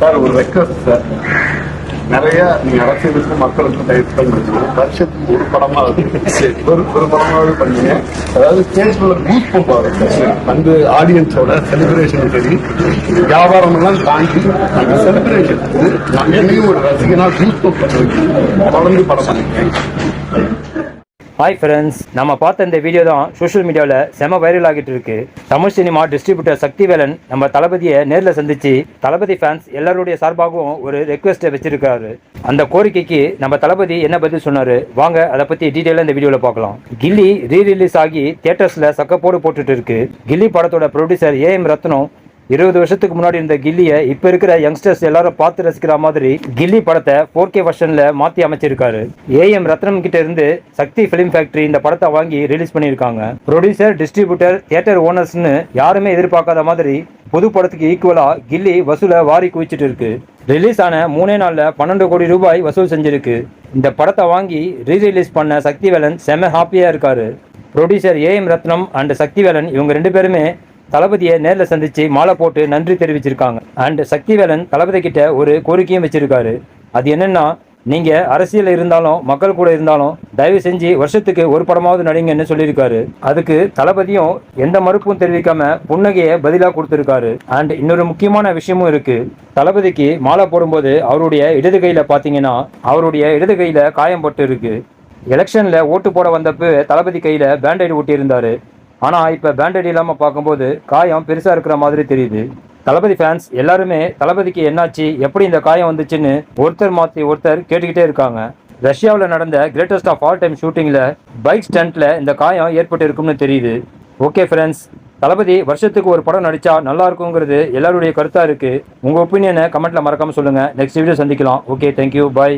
Sir ஒரு request sir. நிறைய நீங்க அரசியலுக்கும் மக்களுக்கும் டைப் பண்ணுங்க வருஷத்துக்கு ஒரு படமா ஒரு ஒரு படமாவது பண்ணுங்க. அதாவது ஸ்டேஜ்ல பூத் பம்ப் ஆகும் வந்து ஆடியன்ஸோட செலிப்ரேஷன் சரி. வியாபாரம் எல்லாம் தாண்டி அந்த செலிப்ரேஷன் நான் என்னையும் ஒரு ரசிகனா பூத் பம்ப் பண்ணி தொடர்ந்து படம் பண்ணிருக்கேன் ஹாய் ஃப்ரெண்ட்ஸ் நம்ம பார்த்த இந்த வீடியோ தான் சோஷியல் மீடியாவில் செம வைரல் ஆகிட்டு இருக்கு. தமிழ் சினிமா டிஸ்ட்ரிபியூட்டர் சக்திவேலன் நம்ம தளபதியை நேரில் சந்திச்சு தளபதி ஃபேன்ஸ் எல்லாருடைய சார்பாகவும் ஒரு ரெக்வெஸ்ட்டை வச்சிருக்காரு. அந்த கோரிக்கைக்கு நம்ம தளபதி என்ன பதில் சொன்னாரு? வாங்க அதை பத்தி டீட்டெயிலாக இந்த வீடியோவில் பார்க்கலாம். கில்லி ரீ ரிலீஸ் ஆகி தியேட்டர்ஸ்ல சக்கப்போடு போட்டுட்டு இருக்கு. கில்லி படத்தோட ப்ரொடியூசர் ஏ எம் ரத்னம் இருபது வருஷத்துக்கு முன்னாடி இருந்த கில்லியை இப்போ இருக்கிற யங்ஸ்டர்ஸ் எல்லாரும் பார்த்து ரசிக்கிற மாதிரி கில்லி படத்தை ஃபோர் கே வெர்ஷன்ல மாற்றி அமைச்சிருக்காரு. ஏஎம் ரத்னம் கிட்ட இருந்து சக்தி ஃபிலிம் ஃபேக்டரி இந்த படத்தை வாங்கி ரிலீஸ் பண்ணியிருக்காங்க. ப்ரொடியூசர் டிஸ்ட்ரிபியூட்டர் தியேட்டர் ஓனர்ஸ்னு யாருமே எதிர்பார்க்காத மாதிரி புது படத்துக்கு ஈக்குவலாக கில்லி வசூலை வாரி குவிச்சிட்டு இருக்கு. ரிலீஸ் ஆன மூணே நாளில் பன்னெண்டு கோடி ரூபாய் வசூல் செஞ்சிருக்கு. இந்த படத்தை வாங்கி ரீ ரிலீஸ் பண்ண சக்திவேலன் செம ஹாப்பியாக இருக்காரு. Producer AM Rathnam and Sakthivelan இவங்க ரெண்டு பேருமே தளபதியை நேரில் சந்திச்சு மாலை போட்டு நன்றி தெரிவிச்சிருக்காங்க. அண்ட் சக்திவேலன் தளபதி கிட்ட ஒரு கோரிக்கையும் வச்சிருக்காரு. அது என்னன்னா நீங்க அரசியல் இருந்தாலும் மக்கள் கூட இருந்தாலும் தயவு செஞ்சு வருஷத்துக்கு ஒரு படமாவது நடிங்கன்னு சொல்லியிருக்காரு. அதுக்கு தளபதியும் எந்த மறுப்பும் தெரிவிக்காம புன்னகையை பதிலாக கொடுத்திருக்காரு. அண்ட் இன்னொரு முக்கியமான விஷயமும் இருக்கு. தளபதிக்கு மாலை போடும்போது அவருடைய இடது கையில பாத்தீங்கன்னா அவருடைய இடது கையில காயம் பட்டு இருக்கு. எலெக்ஷன்ல ஓட்டு போட வந்தப்ப தளபதி கையில பேண்டைடு ஒட்டி ஆனால் இப்போ இப்ப பேண்டேட் பார்க்கும்போது காயம் பெருசாக இருக்கிற மாதிரி தெரியுது. தளபதி ஃபேன்ஸ் எல்லாருமே தளபதிக்கு என்னாச்சு எப்படி இந்த காயம் வந்துச்சுன்னு ஒருத்தர் மாற்றி ஒருத்தர் கேட்டுக்கிட்டே இருக்காங்க. ரஷ்யாவில் நடந்த கிரேட்டஸ்ட் ஆஃப் ஆல் டைம் ஷூட்டிங்கில் பைக் ஸ்டண்ட்டில் இந்த காயம் ஏற்பட்டு இருக்கும்னு தெரியுது. ஓகே ஃப்ரெண்ட்ஸ் தளபதி வருஷத்துக்கு ஒரு படம் நடித்தா நல்லா இருக்குங்கிறது எல்லாருடைய கருத்தாக இருக்குது உங்கள் ஒப்பீனியனை கமெண்ட்டில் மறக்காமல் சொல்லுங்கள் நெக்ஸ்ட் வீடியோ சந்திக்கலாம். Okay thank you bye